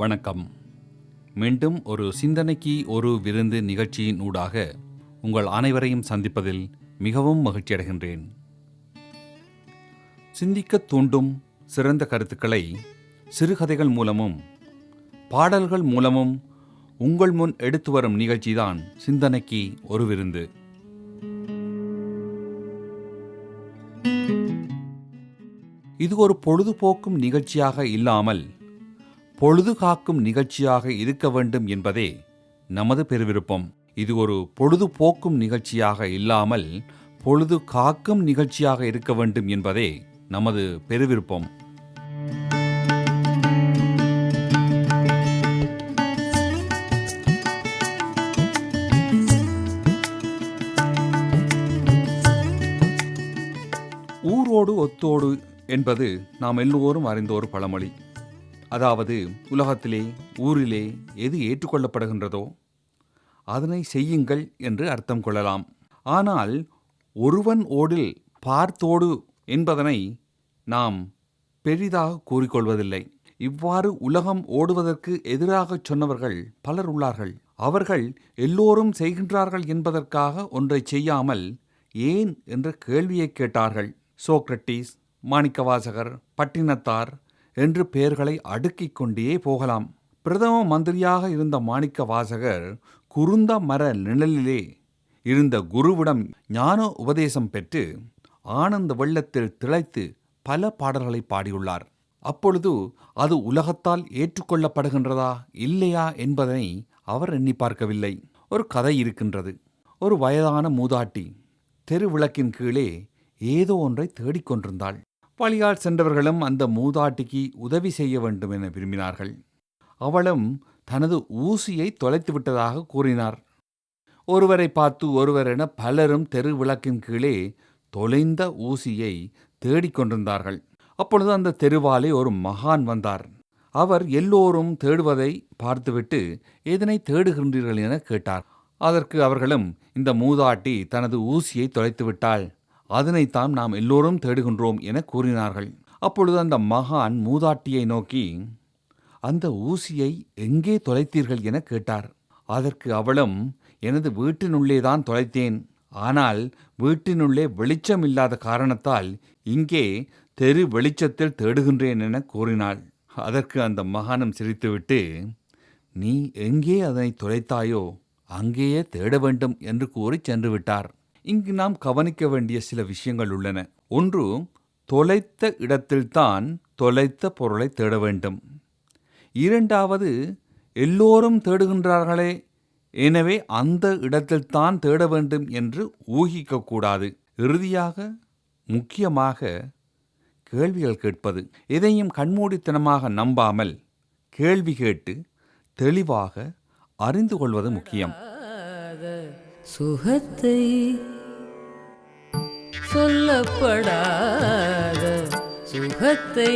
வணக்கம். மீண்டும் ஒரு சிந்தனைக்கு ஒரு விருந்து நிகழ்ச்சியின் ஊடாக உங்கள் அனைவரையும் சந்திப்பதில் மிகவும் மகிழ்ச்சியடைகின்றேன் சிந்திக்க தூண்டும் சிறந்த கருத்துக்களை சிறுகதைகள் மூலமும் பாடல்கள் மூலமும் உங்கள் முன் எடுத்து வரும் நிகழ்ச்சிதான் சிந்தனைக்கு ஒரு விருந்து. இது ஒரு பொழுதுபோக்கும் நிகழ்ச்சியாக இல்லாமல் பொழுது காக்கும் நிகழ்ச்சியாக இருக்க வேண்டும் என்பதே நமது பெருவிருப்பம். இது ஒரு பொழுதுபோக்கும் நிகழ்ச்சியாக இல்லாமல் பொழுது காக்கும் நிகழ்ச்சியாக இருக்க வேண்டும் என்பதே நமது பெருவிருப்பம். ஊரோடு ஒத்தோடு என்பது நாம் எல்லோரும் அறிந்த ஒரு பழமொழி. அதாவது உலகத்திலே ஊரிலே எது ஏற்றுக்கொள்ளப்படுகின்றதோ அதனை செய்யுங்கள் என்று அர்த்தம் கொள்ளலாம். ஆனால் ஒருவன் ஓடில் பார்த்தோடு என்பதனை நாம் பெரிதாக கூறிக்கொள்வதில்லை. இவ்வாறு உலகம் ஓடுவதற்கு எதிராகச் சொன்னவர்கள் பலர் உள்ளார்கள். அவர்கள் எல்லோரும் செய்கின்றார்கள் என்பதற்காக ஒன்றை செய்யாமல் ஏன் என்ற கேள்வியை கேட்டார்கள். சோக்ரட்டிஸ் மாணிக்கவாசகர் பட்டினத்தார் என்று பெயர்களை அடுக்கிக் கொண்டே போகலாம். பிரதம மந்திரியாக இருந்த மாணிக்க வாசகர் குருந்த மர நிழலிலே இருந்த குருவிடம் ஞான உபதேசம் பெற்று ஆனந்த வெள்ளத்தில் திளைத்து பல பாடல்களை பாடியுள்ளார். அப்பொழுது அது உலகத்தால் ஏற்றுக்கொள்ளப்படுகின்றதா இல்லையா என்பதனை அவர் எண்ணி பார்க்கவில்லை. ஒரு கதை இருக்கின்றது. ஒரு வயதான மூதாட்டி தெரு விளக்கின் கீழே ஏதோ ஒன்றை தேடிக்கொண்டிருந்தாள் வழியால் சென்றவர்களும் அந்த மூதாட்டிக்கு உதவி செய்ய வேண்டும் என விரும்பினார்கள். அவளும் தனது ஊசியை தொலைத்து விட்டதாக கூறினார். ஒருவரை பார்த்து ஒருவர் என பலரும் தெரு விளக்கின் கீழே தொலைந்த ஊசியை தேடிக்கொண்டிருந்தார்கள் அப்பொழுது அந்த தெருவாலே ஒரு மகான் வந்தார். அவர் எல்லோரும் தேடுவதை பார்த்துவிட்டு எதனை தேடுகின்றீர்கள் என கேட்டார். அதற்கு அவர்களும் இந்த மூதாட்டி தனது ஊசியை தொலைத்து விட்டாள். அதனைத்தான் நாம் எல்லோரும் தேடுகின்றோம் என கூறினார்கள். அப்பொழுது அந்த மகான் மூதாட்டியை நோக்கி அந்த ஊசியை எங்கே தொலைத்தீர்கள் என கேட்டார். அதற்கு அவளும் எனது வீட்டினுள்ளேதான் தொலைத்தேன். ஆனால் வீட்டினுள்ளே வெளிச்சம் இல்லாத காரணத்தால் இங்கே தெரு வெளிச்சத்தில் தேடுகின்றேன் என கூறினாள். அதற்கு அந்த மகானம் சிரித்துவிட்டு நீ எங்கே அதனை தொலைத்தாயோ அங்கேயே தேட வேண்டும் என்று கூறி சென்று விட்டார். இங்கு நாம் கவனிக்க வேண்டிய சில விஷயங்கள் உள்ளன. ஒன்று தொலைத்த இடத்தில்தான் தொலைத்த பொருளை தேட வேண்டும். இரண்டாவது எல்லோரும் தேடுகின்றார்களே எனவே அந்த இடத்தில்தான் தேட வேண்டும் என்று ஊகிக்கக்கூடாது. இறுதியாக முக்கியமாக கேள்விகள் கேட்பது. எதையும் கண்மூடித்தனமாக நம்பாமல் கேள்வி கேட்டு தெளிவாக அறிந்து கொள்வது முக்கியம். சுகத்தை சொல்லப்படாத சுகத்தை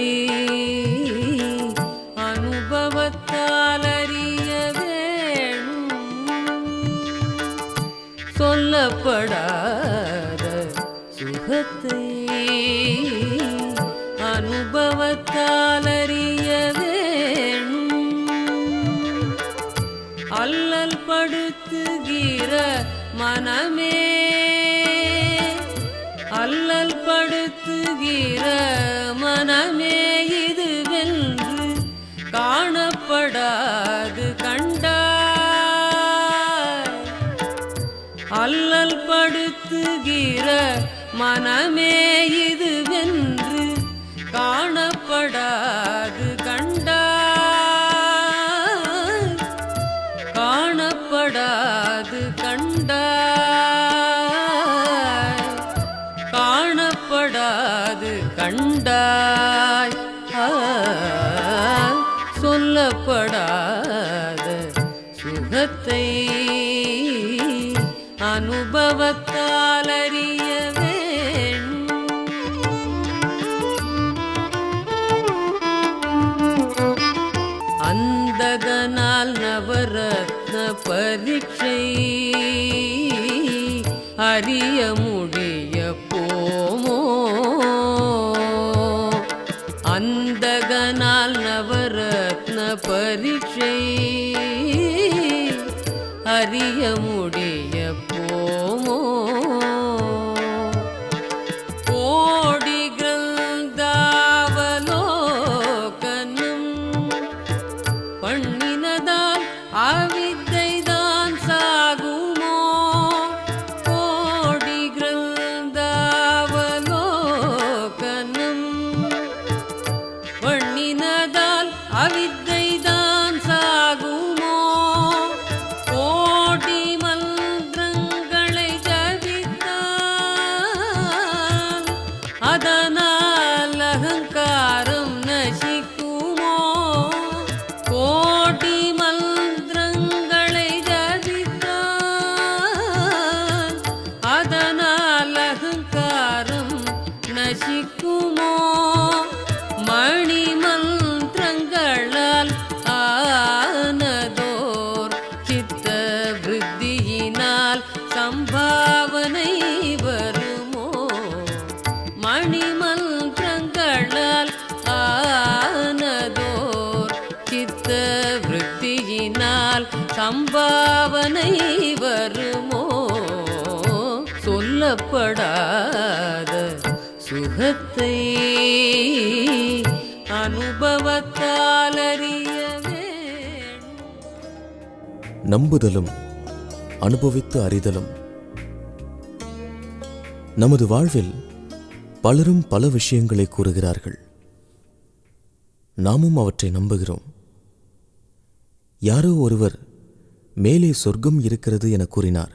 அனுபவத்தால் அறிய வேணும் சொல்லப்படாத மனமே அல்லல் படுத்துகிற மனமே இது வென்று காணப்படாது கண்டாய். அல்லல் படுத்துகிற மனமே இது வென்று காணப்படாது கண்டாய் சொல்லப்படாத சுகத்தை அனுபவத்தால் அறிய அந்ததனால் நவரத்ன பரீட்சை அறியமு சம்பாவனை வருமோ? சொல்லப்படாத சுகத்தை அனுபவத்தால் நம்புதலும் அனுபவித்து அறிதலும். நமது வாழ்வில் பலரும் பல விஷயங்களை கூறுகிறார்கள். நாமும் அவற்றை நம்புகிறோம். யாரோ ஒருவர் மேலே சொர்க்கம் இருக்கிறது என கூறினார்.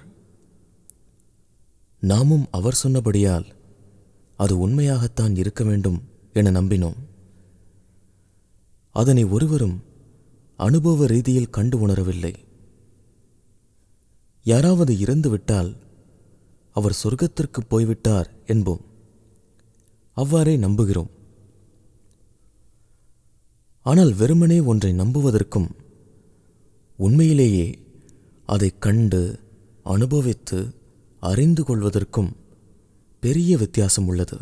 நாமும் அவர் சொன்னபடியால் அது உண்மையாகத்தான் இருக்க வேண்டும் என நம்பினோம். அதனை ஒருவரும் அனுபவ ரீதியில் கண்டு உணரவில்லை. யாராவது இறந்துவிட்டால் அவர் சொர்க்கத்திற்கு போய்விட்டார் என்போம். அவ்வாறே நம்புகிறோம். ஆனால் வெறுமனே ஒன்றை நம்புவதற்கும் உண்மையிலேயே அதை கண்டு அனுபவித்து அறிந்து கொள்வதற்கும் பெரிய வித்தியாசம் உள்ளது.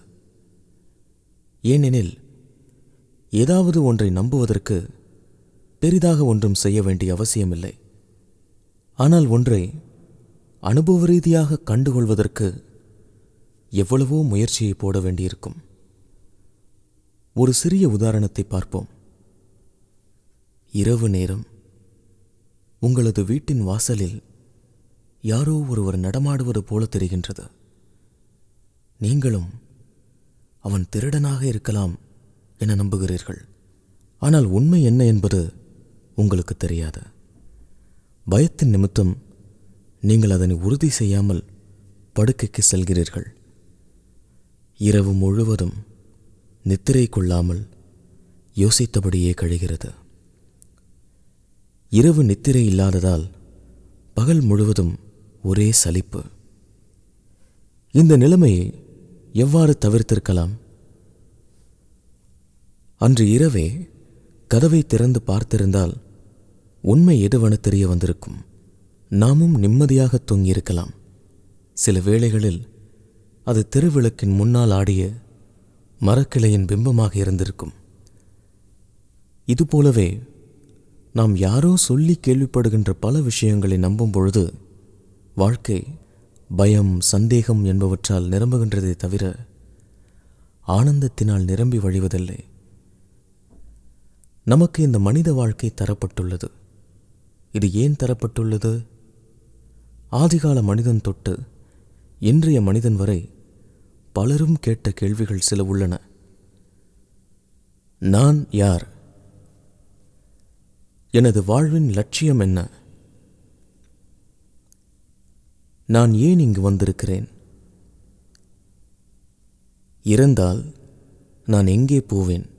ஏனெனில் ஏதாவது ஒன்றை நம்புவதற்கு பெரிதாக ஒன்றும் செய்ய வேண்டிய அவசியமில்லை. ஆனால் ஒன்றை அனுபவ ரீதியாக கண்டுகொள்வதற்கு எவ்வளவோ முயற்சியை போட வேண்டியிருக்கும். ஒரு சிறிய உதாரணத்தை பார்ப்போம். இரவு நேரம். உங்களது வீட்டின் வாசலில் யாரோ ஒருவர் நடமாடுவது போல தெரிகின்றது. நீங்களும் அவன் திருடனாக இருக்கலாம் என நம்புகிறீர்கள். ஆனால் உண்மை என்ன என்பது உங்களுக்கு தெரியாது. பயத்தின் நிமித்தம் நீங்கள் அதனை உறுதி செய்யாமல் படுக்கைக்கு செல்கிறீர்கள். இரவு முழுவதும் நித்திரை கொள்ளாமல் யோசித்தபடியே கழிகிறது. இரவு நித்திரை இல்லாததால் பகல் முழுவதும் ஒரே சலிப்பு. இந்த நிலைமையை எவ்வாறு தவிர்த்திருக்கலாம்? அன்று இரவே கதவை திறந்து பார்த்திருந்தால் உண்மை எதுவென தெரிய வந்திருக்கும். நாமும் நிம்மதியாக தூங்கியிருக்கலாம். சில வேளைகளில் அது தெருவிளக்கின் முன்னால் ஆடிய மரக்கிளையின் பிம்பமாக இருந்திருக்கும். இதுபோலவே நாம் யாரோ சொல்லி கேள்விப்படுகின்ற பல விஷயங்களை நம்பும் பொழுது வாழ்க்கை பயம் சந்தேகம் என்பவற்றால் நிரம்புகின்றதே தவிர ஆனந்தத்தினால் நிரம்பி வழிவதில்லை. நமக்கு இந்த மனித வாழ்க்கை தரப்பட்டுள்ளது. இது ஏன் தரப்பட்டுள்ளது? ஆதிகால மனிதன் தொட்டு இன்றைய மனிதன் வரை பலரும் கேட்ட கேள்விகள் சில உள்ளன. நான் யார்? எனது வாழ்வின் லட்சியம் என்ன? நான் ஏன் இங்கு வந்திருக்கிறேன்? இறந்தால் நான் எங்கே போவேன்?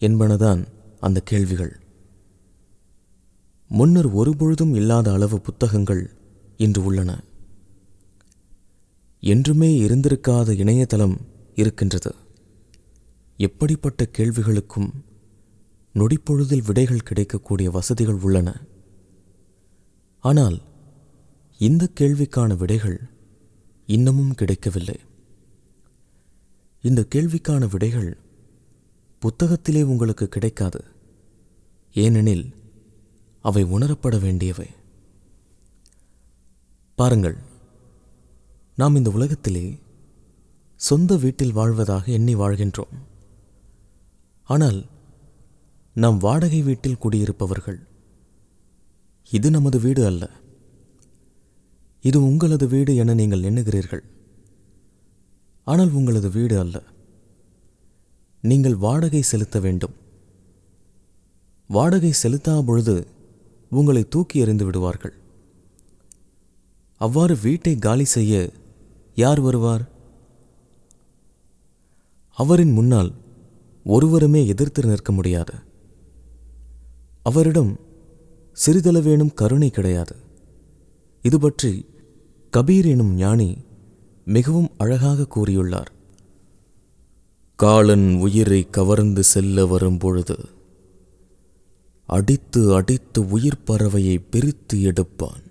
என்பனதான் அந்த கேள்விகள். முன்னர் ஒருபொழுதும் இல்லாத அளவு புத்தகங்கள் இன்று உள்ளன. என்றுமே இருந்திருக்காத இணையதளம் இருக்கின்றது. எப்படிப்பட்ட கேள்விகளுக்கும் நொடிப்பொழுதில் விடைகள் கிடைக்கக்கூடிய வசதிகள் உள்ளன. ஆனால் இந்த கேள்விக்கான விடைகள் இன்னமும் கிடைக்கவில்லை. இந்த கேள்விக்கான விடைகள் புத்தகத்திலே உங்களுக்கு கிடைக்காது. ஏனெனில் அவை உணரப்பட வேண்டியவை. பாருங்கள் நாம் இந்த உலகத்திலே சொந்த வீட்டில் வாழ்வதாக எண்ணி வாழ்கின்றோம். ஆனால் நாம் வாடகை வீட்டில் குடியிருப்பவர்கள். இது நமது வீடு அல்ல. இது உங்களது வீடு என நீங்கள் எண்ணுகிறீர்கள். ஆனால் உங்களது வீடு அல்ல. நீங்கள் வாடகை செலுத்த வேண்டும். வாடகை செலுத்தா பொழுது உங்களை தூக்கி எறிந்து விடுவார்கள். அவ்வாறு வீட்டை காலி செய்ய யார் வருவார்? அவரின் முன்னால் ஒருவருமே எதிர்த்து நிற்க முடியாது. அவரிடம் சிறிதளவேனும் கருணை கிடையாது. இது பற்றி கபீர் எனும் ஞானி மிகவும் அழகாக கூறியுள்ளார். காலன் உயிரை கவர்ந்து செல்ல வரும்பொழுது அடித்து அடித்து உயிர் பறவையை பிரித்து எடுப்பான்.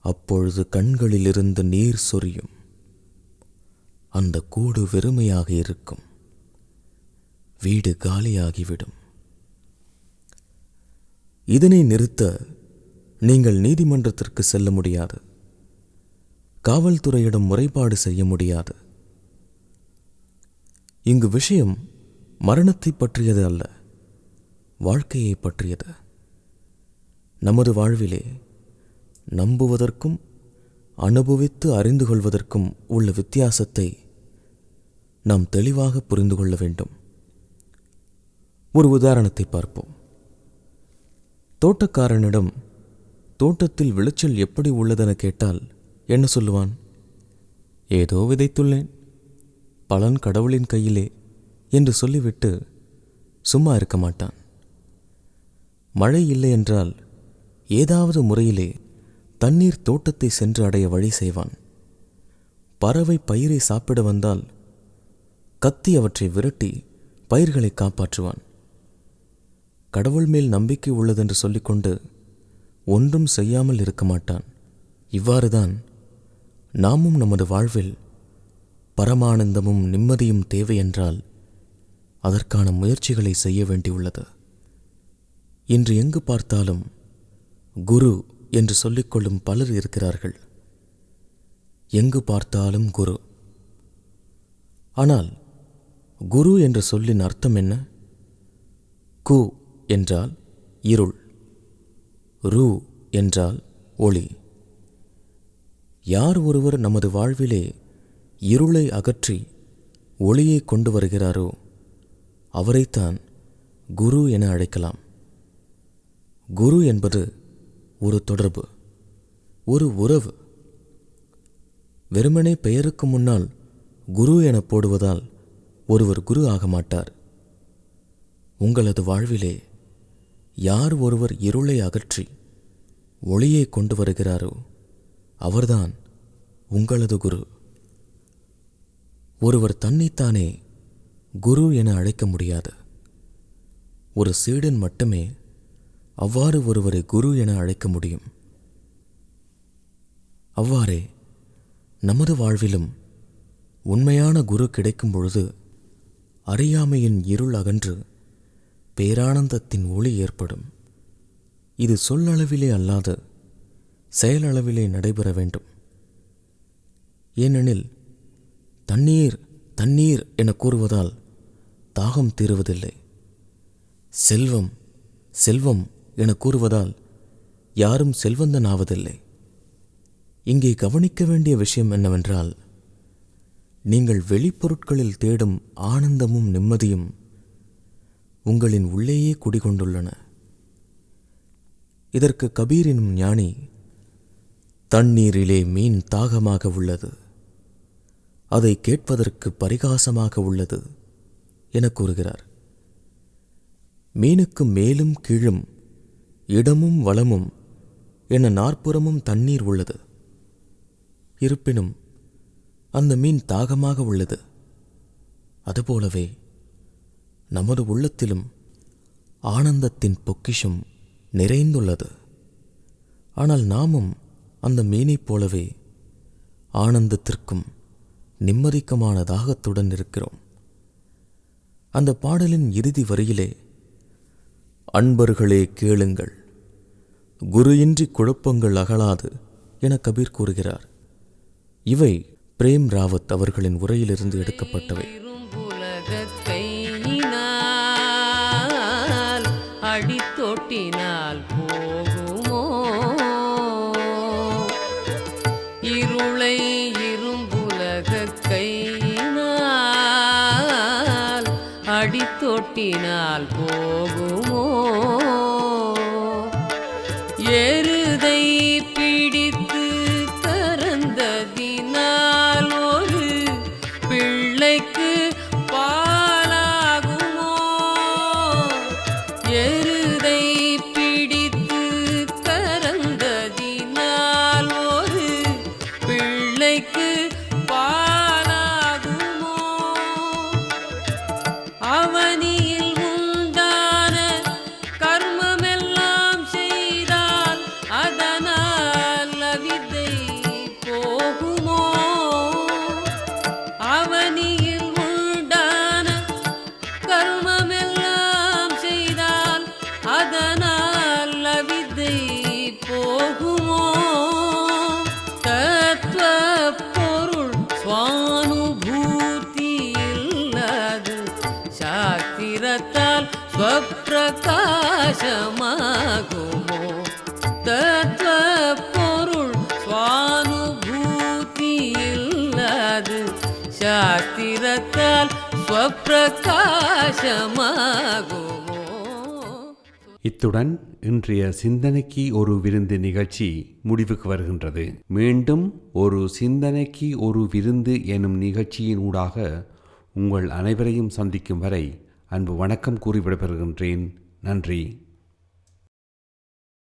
அப்பொழுது கண்களிலிருந்து நீர் சொரியும். அந்த கூடு வெறுமையாக இருக்கும். வீடு காலியாகிவிடும். இதனை நிறுத்த நீங்கள் நீதிமன்றத்திற்கு செல்ல முடியாது. காவல்துறையிடம் முறைப்பாடு செய்ய முடியாது. இங்கு விஷயம் மரணத்தை பற்றியது அல்ல வாழ்க்கையை பற்றியது. நமது வாழ்விலே நம்புவதற்கும் அனுபவித்து அறிந்து கொள்வதற்கும் உள்ள வித்தியாசத்தை நாம் தெளிவாக புரிந்து கொள்ள வேண்டும். ஒரு உதாரணத்தை பார்ப்போம். தோட்டக்காரனிடம் தோட்டத்தில் விளைச்சல் எப்படி உள்ளதென கேட்டால் என்ன சொல்லுவான்? ஏதோ விதைத்துள்ளேன் பலன் கடவுளின் கையிலே என்று சொல்லிவிட்டு சும்மா இருக்க மாட்டான். மழை இல்லை என்றால் ஏதாவது முறையிலே தண்ணீர் தோட்டத்தை சென்று அடைய வழி செய்வான். பறவை பயிரை சாப்பிட வந்தால் கத்தி அவற்றை விரட்டி பயிர்களை காப்பாற்றுவான். கடவுள் மேல் நம்பிக்கை உள்ளதென்று சொல்லிக்கொண்டு ஒன்றும் செய்யாமல் இருக்க மாட்டான். இவ்வாறுதான் நாமும் நமது வாழ்வில் பரமானந்தமும் நிம்மதியும் தேவை என்றால் அதற்கான முயற்சிகளை செய்ய வேண்டியுள்ளது. இன்று எங்கு பார்த்தாலும் குரு என்று சொல்லிக்கொள்ளும் பலர் இருக்கிறார்கள். எங்கு பார்த்தாலும் குரு. ஆனால் குரு என்ற சொல்லின் அர்த்தம் என்ன? கு என்றால் இருள் ரூ என்றால் ஒளி. யார் ஒருவர் நமது வாழ்விலே இருளை அகற்றி ஒளியை கொண்டு வருகிறாரோ அவரைத்தான் குரு என அழைக்கலாம். குரு என்பது ஒரு தொடர்பு ஒரு உறவு. வெறுமனே பெயருக்கு முன்னால் குரு என போடுவதால் ஒருவர் குரு ஆக மாட்டார். உங்களது வாழ்விலே யார் ஒருவர் இருளை அகற்றி ஒளியை கொண்டு வருகிறாரோ அவர்தான் உங்களது குரு. ஒருவர் தன்னைத்தானே குரு என அழைக்க முடியாது. ஒரு சீடன் மட்டுமே அவ்வாறு ஒருவரை குரு என அழைக்க முடியும். அவ்வாறே நமது வாழ்விலும் உண்மையான குரு கிடைக்கும் பொழுது அறியாமையின் இருள் அகன்று பேரானந்தத்தின் ஒளி ஏற்படும். இது சொல்லளவிலே அல்லாது செயலளவிலே நடைபெற வேண்டும். ஏனெனில் தண்ணீர் தண்ணீர் என கூறுவதால் தாகம் தீருவதில்லை. செல்வம் செல்வம் என கூறுவதால் யாரும் செல்வந்தன் ஆவதில்லை இங்கே கவனிக்க வேண்டிய விஷயம் என்னவென்றால் நீங்கள் வெளிப்பொருட்களில் தேடும் ஆனந்தமும் நிம்மதியும் உங்களின் உள்ளேயே குடிகொண்டுள்ளன. இதற்கு கபீர் எனும் ஞானி தண்ணீரிலே மீன் தாகமாக உள்ளது. அதை கேட்பதற்கு பரிகாசமாக உள்ளது என கூறுகிறார். மீனுக்கு மேலும் கீழும் இடமும் வளமும் என நாற்புறமும் தண்ணீர் உள்ளது. இருப்பினும் அந்த மீன் தாகமாக உள்ளது. அதுபோலவே நமது உள்ளத்திலும் ஆனந்தத்தின் பொக்கிஷம் நிறைந்துள்ளது. ஆனால் நாமும் அந்த மீனைப் போலவே ஆனந்தத்திற்கும் நிம்மதிக்குமான தாகத்துடன் இருக்கிறோம். அந்த பாடலின் இறுதி வரியிலே அன்பர்களே கேளுங்கள் குரு இன்றி குழப்பங்கள் அகலாது என கபீர் கூறுகிறார். இவை பிரேம் ராவத் அவர்களின் உரையிலிருந்து எடுக்கப்பட்டவை. அடித்தொட்டினால் போகும். ஸ்வப்பிரகாசமாகுமோ தத்துவ பொருள் சுவானுபூதி ஸ்வப்பிரகாசமாகுமோ? இத்துடன் இன்றைய சிந்தனைக்கு ஒரு விருந்து நிகழ்ச்சி முடிவுக்கு வருகின்றது. மீண்டும் ஒரு சிந்தனைக்கு ஒரு விருந்து எனும் நிகழ்ச்சியின் ஊடாக உங்கள் அனைவரையும் சந்திக்கும் வரை அன்பு வணக்கம் கூறி விடைபெறுகின்றேன். நன்றி.